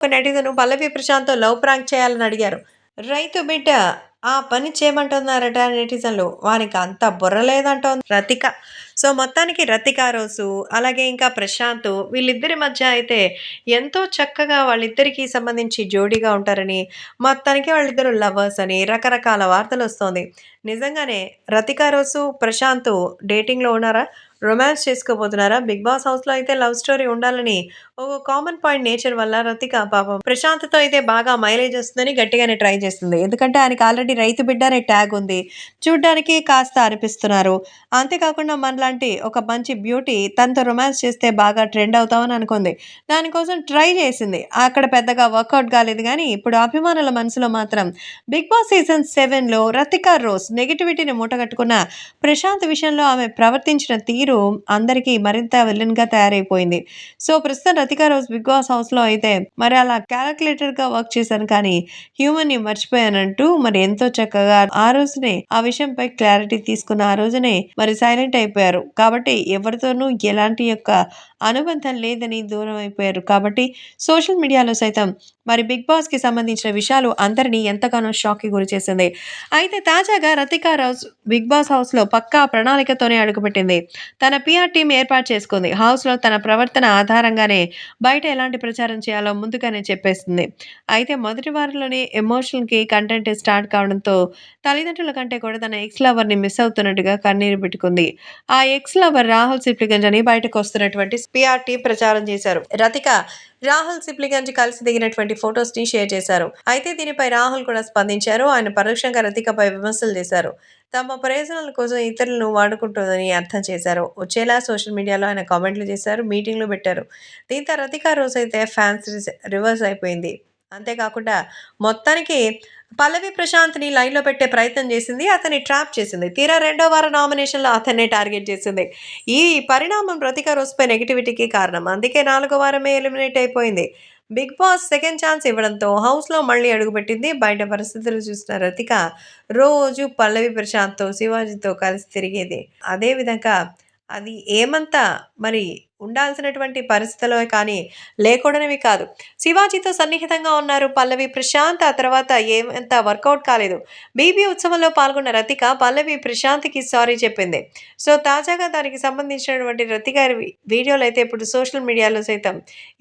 ఒక నెటిజను పల్లవి ప్రశాంత్తో love prank చేయాలని అడిగారు. రైతు బిడ్డ ఆ పని చేయమంటున్నారట నెటిజన్లు. వానికి అంత బుర్ర లేదంటోంది రతిక. సో మొత్తానికి రతిక రోజు అలాగే ఇంకా ప్రశాంత్ వీళ్ళిద్దరి మధ్య అయితే ఎంతో చక్కగా వాళ్ళిద్దరికీ సంబంధించి జోడీగా ఉంటారని మొత్తానికి వాళ్ళిద్దరు లవర్స్ అని రకరకాల వార్తలు వస్తోంది. నిజంగానే రతిక రోజు ప్రశాంత్ డేటింగ్లో ఉన్నారా? రొమాన్స్ చేసుకోబోతున్నారా? బిగ్ బాస్ హౌస్లో అయితే లవ్ స్టోరీ ఉండాలని ఒక కామన్ పాయింట్ నేచర్ వల్ల రతిక పాపం ప్రశాంత్తో అయితే బాగా మైలేజ్ వస్తుందని గట్టిగానే ట్రై చేస్తుంది. ఎందుకంటే ఆయనకి ఆల్రెడీ రైతు బిడ్డ అనే ట్యాగ్ ఉంది. చూడ్డానికి కాస్త అనిపిస్తున్నారు. అంతేకాకుండా లాంటి ఒక మంచి బ్యూటీ తనతో రొమాన్స్ చేస్తే బాగా ట్రెండ్ అవుతామని అనుకుంది. దానికోసం ట్రై చేసింది. అక్కడ పెద్దగా వర్కౌట్ కాలేదు కానీ ఇప్పుడు అభిమానుల మనసులో మాత్రం బిగ్ బాస్ సీజన్ సెవెన్లో రతికా రోజ్ నెగిటివిటీని మూటగట్టుకున్న ప్రశాంత్ విషయంలో ఆమె ప్రవర్తించిన తీరు అందరికీ మరింత విలన్గా తయారైపోయింది. సో ప్రస్తుతం రతికా రోజ్ బిగ్ బాస్ హౌస్లో అయితే మరి అలా క్యాలకులేటర్గా వర్క్ చేశాను కానీ హ్యూమన్ని మర్చిపోయానంటూ మరి ఎంతో చక్కగా ఆ రోజునే ఆ విషయంపై క్లారిటీ తీసుకున్న ఆ రోజునే మరి సైలెంట్ అయిపోయారు. కాబట్టి ఎవరితోనూ ఎలాంటి యొక్క అనుబంధం లేదని దూరం అయిపోయారు. కాబట్టి సోషల్ మీడియాలో సైతం మరి బిగ్ బాస్కి సంబంధించిన విషయాలు అందరినీ ఎంతగానో షాక్కి గురి చేసింది. అయితే తాజాగా రతికా రోజ్ బిగ్ బాస్ హౌస్లో పక్కా ప్రణాళికతోనే అడుగుపెట్టింది. తన పిఆర్ టీం ఏర్పాటు చేసుకుంది. హౌస్లో తన ప్రవర్తన ఆధారంగానే బయట ఎలాంటి ప్రచారం చేయాలో ముందుగానే చెప్పేస్తుంది అయితే మొదటి వారంలోనే ఎమోషనల్కి కంటెంట్ స్టార్ట్ కావడంతో తల్లిదండ్రుల కంటే కూడా తన ఎక్స్ లవర్ని మిస్ అవుతున్నట్టుగా కన్నీరు పెట్టుకుంది. ఆ ఆ ఎక్స్ లవర్ రాహుల్ సిప్లిగంజ్ అని బయటకు వస్తున్నటువంటి పిఆర్టీ ప్రచారం చేశారు. రతిక రాహుల్ సిప్లిగంజ్ కలిసి దిగినటువంటి ఫొటోస్ని షేర్ చేశారు. అయితే దీనిపై రాహుల్ కూడా స్పందించారు. ఆయన పరోక్షంగా రతికపై విమర్శలు చేశారు. తమ ప్రయోజనాల కోసం ఇతరులను వాడుకుంటుందని అర్థం చేశారు. వచ్చేలా సోషల్ మీడియాలో ఆయన కామెంట్లు చేశారు మీటింగ్లు పెట్టారు. దీంతో రతిక రోజు అయితే ఫ్యాన్స్ రివర్స్ అయిపోయింది. అంతేకాకుండా మొత్తానికి పల్లవి ప్రశాంత్ని లైన్లో పెట్టే ప్రయత్నం చేసింది అతన్ని ట్రాప్ చేసింది. తీరా రెండో వారం నామినేషన్లో అతన్నే టార్గెట్ చేసింది. ఈ పరిణామం ప్రతిక రోజుపై నెగిటివిటీకి కారణం. అందుకే నాలుగో వారమే ఎలిమినేట్ అయిపోయింది. బిగ్ బాస్ సెకండ్ ఛాన్స్ ఇవ్వడంతో హౌస్లో మళ్ళీ అడుగుపెట్టింది. బయట పరిస్థితులు చూసిన రతిక రోజు పల్లవి ప్రశాంత్తో శివాజీతో కలిసి తిరిగేది. అదేవిధంగా అది ఏమంతా మరి ఉండాల్సినటువంటి పరిస్థితిలో కానీ లేకూడనివి కాదు. శివాజీతో సన్నిహితంగా ఉన్నారు పల్లవి ప్రశాంత్. ఆ తర్వాత ఏమంత వర్కౌట్ కాలేదు. బీబీ ఉత్సవంలో పాల్గొన్న రతిక పల్లవి ప్రశాంత్కి సారీ చెప్పింది. సో తాజాగా దానికి సంబంధించినటువంటి రతిక వీడియోలు అయితే ఇప్పుడు సోషల్ మీడియాలో సైతం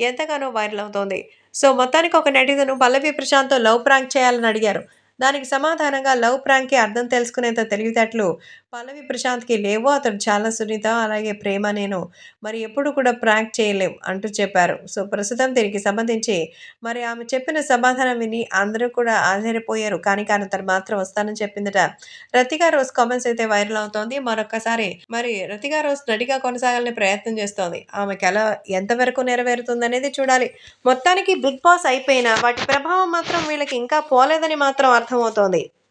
ఎంతగానో వైరల్ అవుతోంది. సో మొత్తానికి ఒక నటితను పల్లవి ప్రశాంత్తో లవ్ ప్రాంక్ చేయాలని అడిగారు. దానికి సమాధానంగా లవ్ ప్రాంక్కి అర్థం తెలుసుకునేంత తెలివితేటలు పల్లవి ప్రశాంత్కి లేవు అతడు చాలా సున్నిత అలాగే ప్రేమ నేను మరి ఎప్పుడు కూడా ప్రాంక్ చేయలేం అంటూ చెప్పారు. సో ప్రస్తుతం దీనికి సంబంధించి మరి ఆమె చెప్పిన సమాధానం విని అందరూ కూడా ఆశ్చర్యపోయారు. కానీ కానీ తను మాత్రం వస్తానని చెప్పిందట. రతిగా రోజ్ కామెంట్స్ అయితే వైరల్ అవుతోంది. మరొకసారి మరి రతిగా రోజ్ నటిగా కొనసాగాలని ప్రయత్నం చేస్తోంది. ఆమెకి ఎలా ఎంతవరకు నెరవేరుతుంది అనేది చూడాలి. మొత్తానికి బిగ్ బాస్ అయిపోయినా వాటి ప్రభావం మాత్రం వీళ్ళకి ఇంకా పోలేదని మాత్రం అర్థం అర్థమవుతోంది.